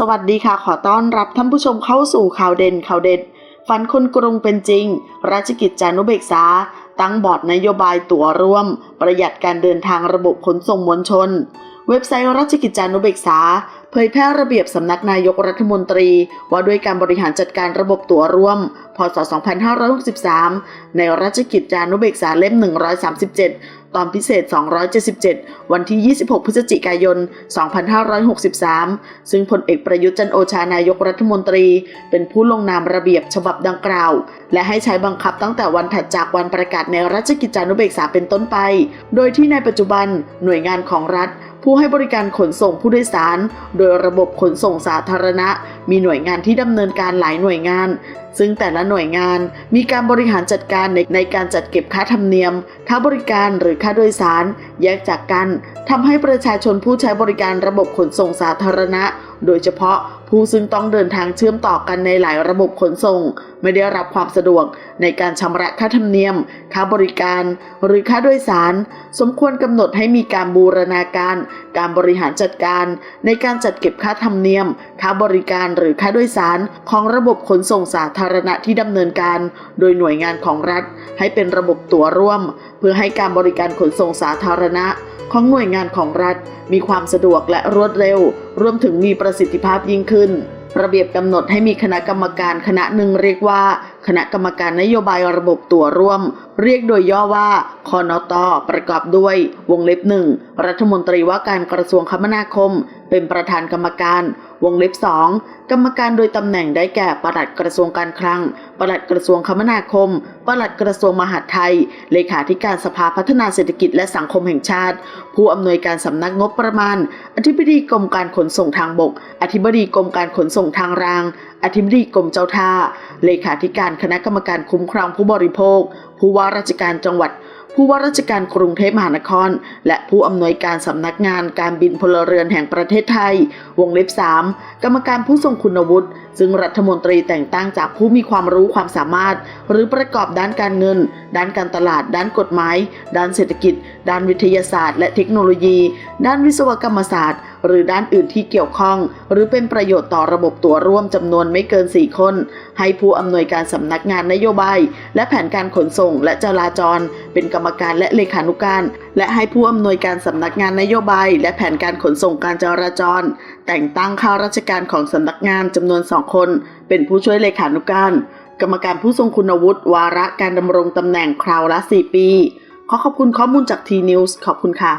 สวัสดีค่ะ ขอต้อนรับท่านผู้ชมเข้าสู่ข่าวเด่นข่าวเด็ด ฝันคนกรุงเป็นจริง ราชกิจจานุเบกษา ตั้งบอร์ดนโยบายตั๋วร่วม ประหยัดการเดินทางระบบขนส่งมวลชน เว็บไซต์ราชกิจจานุเบกษา เผยแพร่ระเบียบสำนักนายกรัฐมนตรี ว่าด้วยการบริหารจัดการระบบตั๋วร่วม พศ 2563 ในราชกิจจานุเบกษาเล่ม 137 ตอนพิเศษ 277 วันที่ 26 พฤศจิกายน 2563 ซึ่งพลเอกประยุทธ์จันโอชานายกรัฐมนตรี เป็นผู้ลงนามระเบียบฉบับดังกล่าว และให้ใช้บังคับตั้งแต่วันถัดจากวันประกาศในราชกิจจานุเบกษาเป็นต้นไป โดยที่ในปัจจุบันหน่วยงานของรัฐผู้ให้บริการขนส่งผู้โดยสารโดยระบบขนส่งสาธารณะ มีหน่วยงานที่ดำเนินการหลายหน่วยงาน ซึ่งแต่ละหน่วยงานมีการบริหารจัดการในในการจัดเก็บค่าธรรมเนียม ค่าบริการหรือค่าโดยสาร แยกจากกันทำให้ประชาชนผู้ใช้บริการระบบขนส่งสาธารณะ โดยเฉพาะผู้ซึ่งต้องเดินทางเชื่อมต่อกันในหลายระบบขนส่ง ไม่ได้รับความสะดวกในการชำระค่าธรรมเนียม ค่าบริการ หรือค่าโดยสาร สมควรกำหนดให้มีการบูรณาการ การบริหารจัดการ ในการจจัดเก็บค่าธรรมเนียม ค่าบริการหรือค่าโดยสารของระบบขนส่งสาธารณะที่ดำเนินการ โดยหน่วยงานของรัฐ ให้เป็นระบบตั๋วร่วม เพื่อให้การบริการขนส่งสาธารณะ ของหน่วยงานของรัฐ มีความสะดวกและรวดเร็ว รวมถึงมีประสิทธิภาพยิ่งขึ้นระเบียบกำหนดให้มีคณะกรรมการคณะหนึ่งเรียกว่า คณะกรรมการนโยบายระบบตัวร่วม เรียกโดยย่อว่าคอนตประกอบด้วย วงเล็บหนึ่งรัฐมนตรีว่าการกระทรวงคมนาคม เป็นประธานกรรมการ วงเล็บ 2 กรรมการโดยตำแหน่งได้แก่ปลัดกระทรวงการคลัง ปลัดกระทรวงคมนาคม ปลัดกระทรวงมหาดไทย เลขาธิการสภาพัฒนาเศรษฐกิจและสังคมแห่งชาติ ผู้อำนวยการสำนักงบประมาณ อธิบดีกรมการขนส่งทางบก อธิบดีกรมการขนส่งทางราง อธิบดีกรมเจ้าท่า เลขาธิการคณะกรรมการคุ้มครองผู้บริโภค ผู้ว่าราชการจังหวัด ผู้ว่าราชการกรุงเทพมหานคร และผู้อำนวยการสำนักงานการบินพลเรือนแห่งประเทศไทย วงเล็บ 3 กรรมการผู้ทรงคุณวุฒิซึ่งรัฐมนตรีแต่งตั้งจากผู้มีความรู้ความสามารถ หรือประกอบด้านการเงิน ด้านการตลาด ด้านกฎหมาย ด้านเศรษฐกิจ ด้านวิทยาศาสตร์ และเทคโนโลยี ด้านวิศวกรรมศาสตร์ หรือด้านอื่นที่เกี่ยวข้อง หรือเป็นประโยชน์ต่อระบบตัวร่วมจำนวนไม่เกิน 4 คน ให้ผู้อำนวยการสำนักงานนโยบาย และแผนการขนส่งและจราจร เป็นกรรมการและเลขานุการ และให้ผู้อำนวยการสำนักงานนโยบาย และแผนการขนส่งการจราจร แต่งตั้งข้าราชการของสำนักงานจำนวนสองคน เป็นผู้ช่วยเลขานุการ กรรมการผู้ทรงคุณวุฒิวาระการดำรงตำแหน่งคราวละ 4 ปี ขอขอบคุณข้อมูลจากทีนิวส์ขอบคุณค่ะ